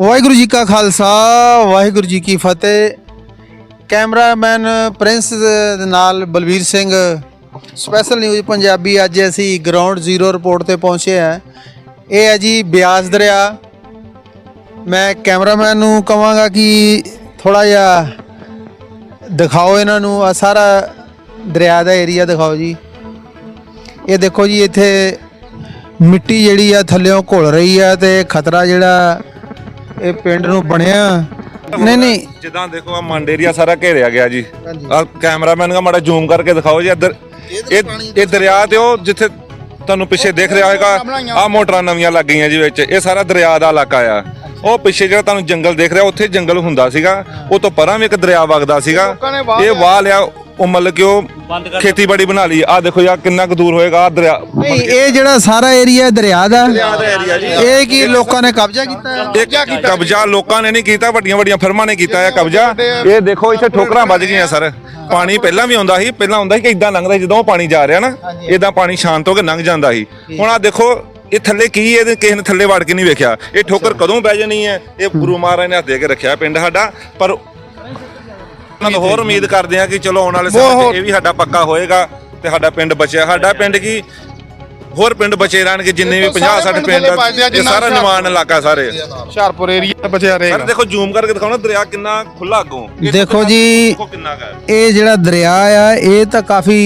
ਵਾਹਿਗੁਰੂ ਜੀ ਕਾ ਖਾਲਸਾ, ਵਾਹਿਗੁਰੂ ਜੀ ਕੀ ਫਤਿਹ। Cameraman Prince ਦੇ ਨਾਲ ਬਲਵੀਰ ਸਿੰਘ। ਸਪੈਸ਼ਲ ਨਿਊਜ਼ ਪੰਜਾਬੀ ਅੱਜ ਅਸੀਂ ਗਰਾਊਂਡ ਜ਼ੀਰੋ ਰਿਪੋਰਟ ਤੇ ਪਹੁੰਚੇ ਹਾਂ। ਇਹ ਹੈ ਜੀ ਬਿਆਸ ਦਰਿਆ। ਮੈਂ ਕੈਮਰਾਮੈਨ ਨੂੰ ਕਹਾਂਗਾ ਕਿ ਥੋੜਾ ਜਿਹਾ ਦਿਖਾਓ ਇਹਨਾਂ ਨੂੰ। ਆ ਸਾਰਾ ਦਰਿਆ ਦਾ ਏਰੀਆ ਦਿਖਾਓ ਜੀ। ਇਹ ਦੇਖੋ ਜੀ ਇੱਥੇ ਮਿੱਟੀ ਜਿਹੜੀ ਆ ਥੱਲਿਓਂ ਘੁਲ ਰਹੀ ਆ ਤੇ ਖਤਰਾ ਜਿਹੜਾ ਇਹ ਪਿੰਡ ਨੂੰ ਬਣਿਆ। ਨਹੀਂ ਨਹੀਂ। ਜਿੱਦਾਂ ਦੇਖੋ ਆ ਮੰਡ ਏਰੀਆ ਸਾਰਾ ਘੇਰਿਆ ਗਿਆ ਜੀ। ਆ ਕੈਮਰਾਮੈਨ ਦਾ ਮਾੜਾ ਜ਼ੂਮ ਕਰਕੇ ਦਿਖਾਓ ਜੀ ਇੱਧਰ। ਇਹ ਇਹ ਦਰਿਆ ਤੇ ਉਹ ਜਿੱਥੇ ਤੁਹਾਨੂੰ ਪਿੱਛੇ ਦਿਖ ਰਿਹਾ ਹੋਵੇਗਾ ਆ ਮੋਟਰਾਂ ਨਵੀਆਂ ਲੱਗ ਗਈਆਂ ਜੀ ਵਿੱਚ। ਇਹ ਸਾਰਾ ਦਰਿਆ ਦਾ ਇਲਾਕਾ ਆ। ਉਹ ਪਿੱਛੇ ਜਿਹੜਾ ਤੁਹਾਨੂੰ ਜੰਗਲ ਦਿਖ ਰਿਹਾ ਉੱਥੇ ਜੰਗਲ ਹੁੰਦਾ ਸੀਗਾ। ਉਹ ਤੋਂ ਪਰਾਂ ਵੀ ਇੱਕ ਦਰਿਆ ਵਗਦਾ ਸੀਗਾ। ਇਹ ਵਾਹ ਲਿਆ। ਉਹ ਮਤਲਬ ਕਿ ਉਹ ਖੇਤੀਬਾੜੀ ਬਣਾ ਲਈ। ਆ ਦੇਖੋ ਯਾਰ ਕਿੰਨਾ ਕੁ ਦੂਰ ਹੋਏਗਾ ਆ ਦਰਿਆ। ਨਹੀਂ ਇਹ ਜਿਹੜਾ ਸਾਰਾ ਏਰੀਆ ਦਰਿਆ ਦਾ ਇਹ ਕੀ ਲੋਕਾਂ ਨੇ ਕਬਜ਼ਾ ਕੀਤਾ ਹੈ? ਇਹ ਕਬਜ਼ਾ ਲੋਕਾਂ ਨੇ ਨਹੀਂ ਕੀਤਾ ਵੱਡੀਆਂ ਵੱਡੀਆਂ ਫਰਮਾਂ ਨੇ ਕੀਤਾ ਹੈ ਕਬਜ਼ਾ। ਇਹ ਦੇਖੋ ਇੱਥੇ ਠੋਕਰਾਂ ਵੱਜ ਗਈਆਂ ਸਰ। ਪਾਣੀ ਪਹਿਲਾਂ ਵੀ ਆਉਂਦਾ ਸੀ ਪਹਿਲਾਂ ਆਉਂਦਾ ਸੀ ਕਿ ਇਦਾਂ ਲੰਘਦਾ ਸੀ ਜਦੋਂ ਉਹ ਪਾਣੀ ਜਾ ਰਿਹਾ ਨਾ ਇਦਾਂ ਪਾਣੀ ਸ਼ਾਂਤ ਹੋ ਕੇ ਲੰਘ ਜਾਂਦਾ ਸੀ। ਹੁਣ ਆ ਦੇਖੋ ਇਹ ਥੱਲੇ ਕੀ ਹੈ ਇਹਦੇ ਕਿਸੇ ਨੇ ਥੱਲੇ ਵੜ ਕੇ ਨਹੀਂ ਵੇਖਿਆ। ਇਹ ਠੋਕਰ ਕਦੋਂ ਪੈ ਜਾਣੀ ਹੈ? ਇਹ ਗੁਰੂ ਮਹਾਰਾਜ ਨੇ ਹੱਥ ਦੇ ਕੇ ਰੱਖਿਆ ਪਿੰਡ ਸਾਡਾ। ਪਰ ਉਹਨਾਂ ਤੋਂ ਹੋਰ ਉਮੀਦ ਕਰਦੇ ਆ ਕਿ ਚਲੋ ਆਉਣ ਵਾਲੇ ਸਮੇਂ 'ਚ ਇਹ ਵੀ ਸਾਡਾ ਪੱਕਾ ਹੋਏਗਾ ਤੇ ਸਾਡਾ ਪਿੰਡ ਬਚਿਆ। ਸਾਡਾ ਪਿੰਡ ਕੀ? ਹੋਰ ਪਿੰਡ ਬਚੇ ਰਹਿਣਗੇ ਜਿੰਨੇ ਵੀ 50 60 ਪਿੰਡ ਆ, ਇਹ ਸਾਰਾ ਨਿਵਾਨ ਇਲਾਕਾ ਸਾਰੇ। ਹੁਸ਼ਿਆਰਪੁਰ ਏਰੀਆ ਬਚਿਆ ਸਰ ਰਹੇਗਾ ਦੇਖੋ ਜ਼ੂਮ ਕਰਕੇ ਦਿਖਾਉਣਾ ਦਰਿਆ ਕਿੰਨਾ ਖੁੱਲਾ ਅੱਗੋਂ। ਇਹ ਦੇਖੋ ਜੀ ਦੇਖੋ ਕਿੰਨਾ ਕੁ ਹੈ। ਇਹ ਜਿਹੜਾ ਦਰਿਆ ਆ ਇਹ ਤਾਂ ਕਾਫੀ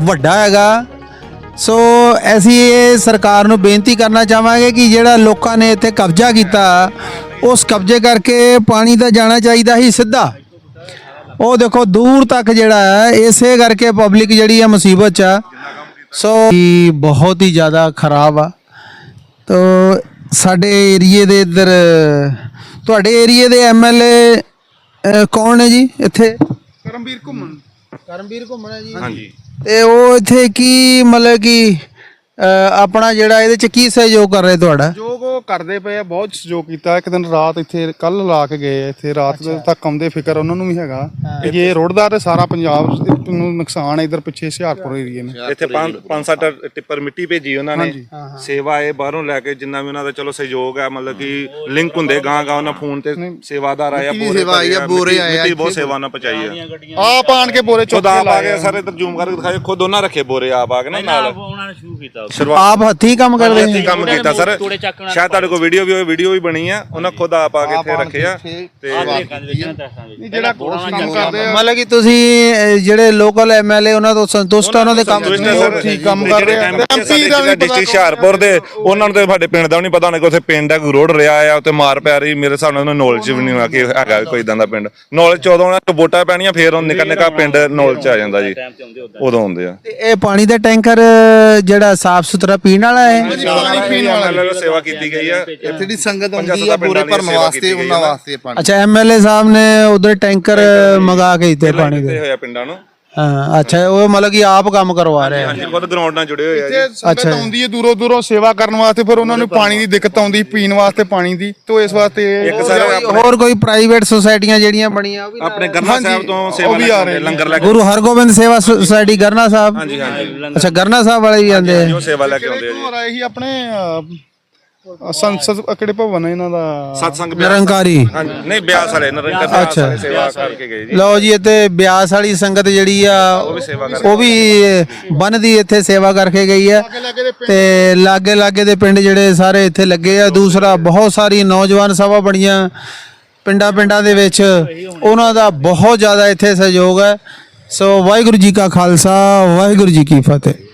ਵੱਡਾ ਹੈਗਾ। ਸੋ ਅਸੀਂ ਇਹ ਸਰਕਾਰ ਨੂੰ ਬੇਨਤੀ ਕਰਨਾ ਚਾਹਾਂਗੇ ਕਿ ਜਿਹੜਾ ਲੋਕਾਂ ਨੇ ਇੱਥੇ ਕਬਜ਼ਾ ਕੀਤਾ ਉਸ ਕਬਜ਼ੇ ਕਰਕੇ ਪਾਣੀ ਤਾਂ ਜਾਣਾ ਚਾਹੀਦਾ ਸੀ ਸਿੱਧਾ। ਉਹ ਦੇਖੋ ਦੂਰ ਤੱਕ ਜਿਹੜਾ ਹੈ ਇਸੇ ਕਰਕੇ ਪਬਲਿਕ ਜਿਹੜੀ ਹੈ ਮੁਸੀਬਤ 'ਚ ਆ। ਸੋ ਬਹੁਤ ਹੀ ਜ਼ਿਆਦਾ ਖਰਾਬ ਆ। ਤੋ ਸਾਡੇ ਏਰੀਏ ਦੇ ਇੱਧਰ ਤੁਹਾਡੇ ਏਰੀਏ ਦੇ ਐਮਐਲਏ ਕੌਣ ਨੇ ਜੀ ਇੱਥੇ? ਕਰਮਵੀਰ ਘੁੰਮਣ। ਕਰਮਵੀਰ ਘੁੰਮਣਾ ਜੀ। ਹਾਂਜੀ। ਤੇ ਉਹ ਇੱਥੇ ਕੀ ਮਤਲਬ ਕਿ ਆਪਣਾ ਜਿਹੜਾ ਇਹਦੇ ਚ ਕੀ ਸਹਿਯੋਗ ਕਰ ਰਹੇ ਤੁਹਾਡਾ? ਜੋ ਉਹ ਕਰਦੇ ਪਏ ਆ ਬਹੁਤ ਸਹਿਯੋਗ ਕੀਤਾ। ਇੱਕ ਦਿਨ ਰਾਤ ਇੱਥੇ ਕੱਲ ਲਾ ਕੇ ਗਏ ਆ ਇੱਥੇ ਰਾਤ ਤੱਕ ਆਉਂਦੇ ਫਿਕਰ ਉਹਨਾਂ ਨੂੰ ਵੀ ਹੈਗਾ। ਕਿ ਜੇ ਰੋਡਦਾ ਤੇ ਸਾਰਾ ਪੰਜਾਬ ਨੂੰ ਨੁਕਸਾਨ ਹੈ ਇਧਰ ਪਿੱਛੇ ਹੁਸ਼ਿਆਰਪੁਰ ਏਰੀਏ ਨੂੰ। ਇੱਥੇ ਪੰਜ ਪੰਜ ਸੱਤ ਟਿੱਪਰ ਮਿੱਟੀ ਭੇਜੀ ਉਹਨਾਂ ਨੇ। ਸੇਵਾ ਇਹ ਬਾਹਰੋਂ ਲੈ ਕੇ ਜਿੰਨਾ ਵੀ ਉਹਨਾਂ ਦਾ ਚਲੋ ਸਹਿਯੋਗ ਹੈ ਮਤਲਬ ਕਿ ਲਿੰਕ ਹੁੰਦੇ ਗਾਂ ਗਾਂ ਉਹਨਾਂ ਫੋਨ ਤੇ ਸੇਵਾਦਾਰ ਆਇਆ ਬੋਰੇ ਸੇਵਾ ਆਈ ਆ, ਬੋਰੇ ਆਏ ਆ ਮਿੱਟੀ ਬਹੁਤ ਸੇਵਾ ਉਹਨਾਂ ਪਹੁੰਚਾਈ ਆ। ਆਪ ਆਣ ਕੇ ਬੋਰੇ ਚੁੱਕ ਕੇ ਗਏ ਸਾਰੇ ਇੱਧਰ ਜ਼ੂਮ ਕਰਕੇ ਦਿਖਾਏ ਖੁਦ ਉਹਨਾਂ ਰੱਖੇ ਬੋਰੇ ਆਪ ਆ ਕੇ ਨਾ ਨਾਲ। ਉਹਨਾਂ ਨੇ ਸ਼ੁਰੂ ਕੀਤਾ ਸ਼ੁਰੂਆਤ ਆਪ ਹੱਥੀਂ ਕੰਮ ਕਰਦੇ ਇੱਥੇ ਕੰਮ ਕੀਤਾ ਸਰ। ਸ਼ਾਇਦ ਤੁਹਾਡੇ ਕੋਲ ਵੀਡੀਓ ਵੀ ਹੋਵੇ ਵੀਡੀਓ ਵੀ ਬਣੀ ਆ। ਉਹਨਾਂ ਖੁਦ ਆਪ ਆ ਕੇ ਇੱਥੇ ਰੱਖੇ ਆ। ਤੇ ਜਿਹੜਾ ਕੰਮ ਕਰਦੇ ਆ। ਮਤਲਬ ਕਿ ਤੁਸੀਂ ਅਹ, ਜਿਹੜੇ ਲੋਕਲ ਐਮਐਲਏ ਉਹਨਾਂ ਤੋਂ ਸੰਤੁਸ਼ਟ ਆ ਉਹਨਾਂ ਦੇ ਕੰਮ ਸੰਤੁਸ਼ਟ ਸਰ। ਠੀਕ ਕੰਮ ਕਰ ਰਹੇ ਆ। ਐਮਪੀ ਦਾ ਵੀ ਡਿਸਟ੍ਰਿਕਟ ਹੁਸ਼ਿਆਰਪੁਰ ਦੇ ਉਹਨਾਂ ਨੂੰ ਤੇ ਸਾਡੇ ਪਿੰਡ ਦਾ ਵੀ ਨਹੀਂ ਪਤਾ ਹੋਣਾ ਕਿ ਉੱਥੇ ਪਿੰਡ ਕੋਈ ਰੋਡ ਰਿਹਾ ਆ ਉੱਥੇ ਮਾਰ ਪੈ ਰਹੀ ਮੇਰੇ ਹਿਸਾਬ ਨਾਲ ਉਹਨਾਂ ਨੌਲੇਜ ਵੀ ਨਹੀਂ ਹੋਣਾ ਕਿ ਹੈਗਾ ਕੋਈ ਇਦਾਂ ਦਾ ਪਿੰਡ। ਨੌਲੇਜ ਚ ਉਦੋਂ ਉਹਨਾਂ ਨੂੰ ਵੋਟਾਂ ਪੈਣੀਆਂ ਫੇਰ ਉਹ ਨਿਕਲ ਨਿਕਾ ਪਿੰਡ ਨੌਲੇਜ ਚ ਆ ਜਾਂਦਾ ਜੀ। ਉਦੋਂ ਆਉਂਦੇ ਆ। ਤੇ ਇਹ ਪਾਣੀ ਦਾ ਟੈਂਕਰ ਅਹ, ਜਿਹੜਾ ਸਾਫ਼ ਸੁਥਰਾ ਪੀਣ ਵਾਲਾ ਹੈ। ਪਾਣੀ ਪੀਣ ਵਾਲਾ ਸੇਵਾ ਕੀਤੀ ਗਈ ਆ। ਜਿਹੜੀ ਸੰਗਤ ਆਉਂਦੀ ਭਰਨ ਵਾਸਤੇ ਉਹਨਾਂ। ਵਾਸਤੇ ਪਾਣੀ। ਅੱਛਾ ਐਮਐਲਏ ਸਾਹਿਬ ਨੇ ਉਧਰ ਟੈਂਕਰ ਮੰਗਾ ਕੇ ਦਿੱਤੇ ਪਾਣੀ ਦੇ। ਹੋਇਆ ਪਿੰਡਾਂ ਨੂੰ। ਹਾਂ ਅੱਛਾ ਉਹ ਮਤਲਬ ਕਿ ਆਪ ਕੰਮ ਕਰਵਾ ਰਹੇ। ਆ ਹਾਂਜੀ ਖੁਦ ਗਰਾਊਂਡ ਨਾਲ ਜੁੜੇ ਹੋਏ ਆ ਜੀ। ਸੰਗਤ ਆਉਂਦੀ ਹੈ ਦੂਰੋਂ ਦੂਰੋਂ ਸੇਵਾ ਕਰਨ ਵਾਸਤੇ ਫਿਰ ਉਹਨਾਂ ਨੂੰ ਪਾਣੀ ਦੀ ਦਿੱਕਤ ਆਉਂਦੀ ਪੀਣ ਵਾਸਤੇ ਪਾਣੀ ਦੀ ਤੋਂ ਇਸ ਵਾਸਤੇ ਇੱਕ ਸਰ ਆਪਣੇ ਹੋਰ ਕੋਈ ਪ੍ਰਾਈਵੇਟ ਸੁਸਾਇਟੀਆਂ ਜਿਹੜੀਆਂ ਬਣੀਆਂ ਉਹ ਵੀ ਆਪਣੇ ਗਰਨਾ ਸਾਹਿਬ ਤੋਂ ਉਹ ਸੇਵਾ ਵੀ ਲੈ ਆ ਕੇ ਰਹੇ ਲੰਗਰ ਲੈ ਕੇ ਗੁਰੂ ਹਰਗੋਬਿੰਦ ਸੇਵਾ ਸੁਸਾਇਟੀ ਗਰਨਾ ਸਾਹਿਬ? ਹਾਂਜੀ ਹਾਂਜੀ। ਅੱਛਾ ਗਰਨਾ ਸਾਹਿਬ ਵਾਲੇ ਵੀ ਆਉਂਦੇ ਆ। ਜੋ ਸੇਵਾ ਲੈ ਕੇ ਆਉਂਦੇ ਆ ਜੀ। ਹੋਰ ਆਏ ਸੀ ਆਪਣੇ ਅਹ, ਸੰਸਦ ਅਹ, ਕਿਹੜੇ ਭਵਨ ਹੈ ਇਹਨਾਂ ਦਾ? ਸਤਸੰਗ ਬਿਆਸ ਨਿਰੰਕਾਰੀ। ਹਾਂਜੀ ਨਹੀਂ ਬਿਆਸ ਵਾਲੇ ਨਿਰੰਕਾਰ ਬਿਆਸ ਅੱਛਾ। ਵਾਲੇ ਸੇਵਾ ਕਰਕੇ ਗਏ ਜੀ। ਲਓ ਜੀ ਇੱਥੇ ਬਿਆਸ ਵਾਲੀ ਸੰਗਤ ਜਿਹੜੀ ਆ ਉਹ ਵੀ ਬੰਨਦੀ ਇੱਥੇ ਸੇਵਾ ਕਰਕੇ ਗਈ ਆ। ਤੇ ਲਾਗੇ ਲਾਗੇ ਦੇ ਪਿੰਡ ਜਿਹੜੇ ਸਾਰੇ ਇੱਥੇ ਲੱਗੇ ਆ। ਦੂਸਰਾ ਬਹੁਤ ਸਾਰੀ ਨੌਜਵਾਨ ਸਭਾ ਬਣੀਆਂ ਪਿੰਡਾਂ ਪਿੰਡਾਂ ਦੇ ਵਿੱਚ। ਉਹਨਾਂ ਦਾ ਬਹੁਤ ਜ਼ਿਆਦਾ ਇੱਥੇ ਸਹਿਯੋਗ ਹੈ। ਸੋ ਵਾਹਿਗੁਰੂ ਜੀ ਕਾ ਖਾਲਸਾ ਵਾਹਿਗੁਰੂ ਜੀ ਕੀ ਫਤਿਹ।